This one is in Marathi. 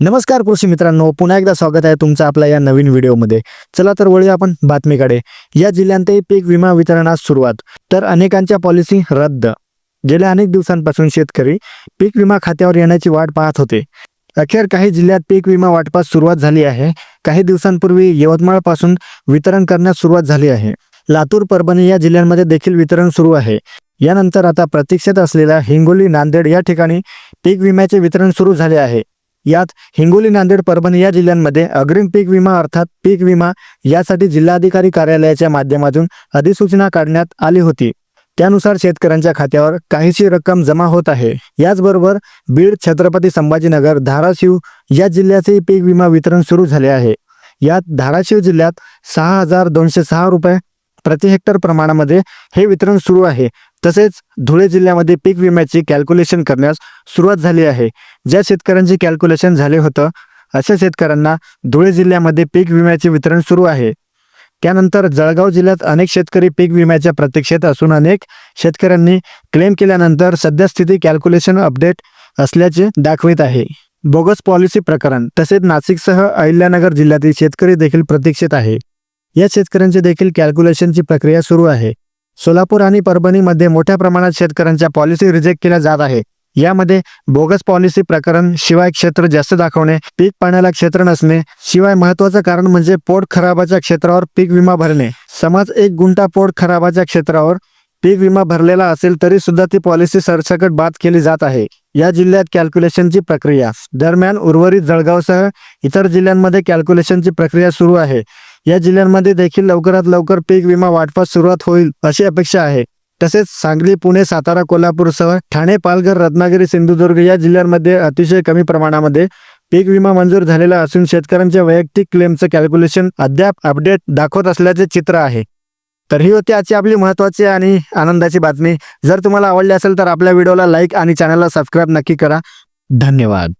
नमस्कार कृषी मित्रांनो पुन्हा एकदा स्वागत आहे तुमचं आपल्या या नवीन व्हिडिओमध्ये. चला तर वळूया आपण बातमीकडे. या जिल्ह्यांतही पीक विमा वितरणास सुरुवात. तर अनेकांच्या पॉलिसी रद्द. गेल्या अनेक दिवसांपासून शेतकरी पीक विमा खात्यावर येण्याची वाट पाहत होते. अखेर काही जिल्ह्यात पीक विमा वाटपास सुरुवात झाली आहे. काही दिवसांपूर्वी यवतमाळपासून वितरण करण्यास सुरुवात झाली आहे. लातूर परभणी या जिल्ह्यांमध्ये देखील वितरण सुरू आहे. यानंतर आता प्रतीक्षेत असलेल्या हिंगोली नांदेड या ठिकाणी पीक विम्याचे वितरण सुरू झाले आहे. यात हिंगोली नांदेड परभणी या जिल्ह्यांमध्ये अग्रिम पीक विमा अर्थात पीक विमा यासाठी जिल्हाधिकारी कार्यालयाच्या माध्यमातून अधिसूचना काढण्यात आली होती. त्यानुसार शेतकऱ्यांच्या खात्यावर काहीशी रक्कम जमा होत आहे. याचबरोबर बीड छत्रपती संभाजीनगर धाराशिव या जिल्ह्याचेही पीक विमा वितरण सुरू झाले आहे. यात धाराशिव जिल्ह्यात सहा हजार दोनशे सहा रुपये प्रति हेक्टर प्रमाणामध्ये हे वितरण सुरू आहे. तसेच धुळे जिल्ह्यामध्ये पीक विम्याची कॅल्क्युलेशन करण्यास सुरुवात झाली आहे. ज्या शेतकऱ्यांचे कॅल्क्युलेशन झाले होतं अशा शेतकऱ्यांना धुळे जिल्ह्यामध्ये पीक विम्याचे वितरण सुरू आहे. त्यानंतर जळगाव जिल्ह्यात अनेक शेतकरी पीक विम्याच्या प्रतीक्षेत असून अनेक शेतकऱ्यांनी क्लेम केल्यानंतर सद्यस्थिती कॅल्क्युलेशन अपडेट असल्याचे दाखवित आहे. बोगस पॉलिसी प्रकरण तसेच नाशिकसह अहिल्यानगर जिल्ह्यातील शेतकरी देखील प्रतीक्षेत आहे. या शेतकऱ्यांची देखील कॅल्क्युलेशनची प्रक्रिया सुरू आहे. सोलापूर आणि परभणीमध्ये मोठ्या प्रमाणात शेतकऱ्यांच्या पॉलिसी रिजेक्ट केल्या जात आहे. यामध्ये बोगस पॉलिसी प्रकरण शिवाय क्षेत्र जास्त दाखवणे पीक पाण्याला क्षेत्र नसणे शिवाय महत्वाचं कारण म्हणजे पोट खराबाच्या क्षेत्रावर पीक विमा भरणे. समाज एक गुंठा पोट खराबाच्या क्षेत्रावर पीक विमा भरलेला असेल तरी सुद्धा ती पॉलिसी सरसकट बाद केली जात आहे. या जिल्ह्यात कॅल्क्युलेशनची प्रक्रिया दरम्यान उर्वरित जळगावसह इतर जिल्ह्यांमध्ये कॅल्क्युलेशनची प्रक्रिया सुरू आहे. या जिल्ह्यांमध्ये देखील लवकरात लवकर पीक विमा वाटपास सुरुवात होईल अशी अपेक्षा आहे. तसेच सांगली पुणे सातारा कोल्हापूरसह ठाणे पालघर रत्नागिरी सिंधुदुर्ग या जिल्ह्यांमध्ये अतिशय कमी प्रमाणामध्ये पीक विमा मंजूर झालेला असून शेतकऱ्यांच्या वैयक्तिक क्लेमचं कॅल्क्युलेशन अद्याप अपडेट दाखवत असल्याचे चित्र आहे. तर ही होती आजची आपली महत्त्वाची आणि आनंदाची बातमी. जर तुम्हाला आवडली असेल तर आपल्या व्हिडिओला लाईक आणि चॅनलला सबस्क्राईब नक्की करा. धन्यवाद.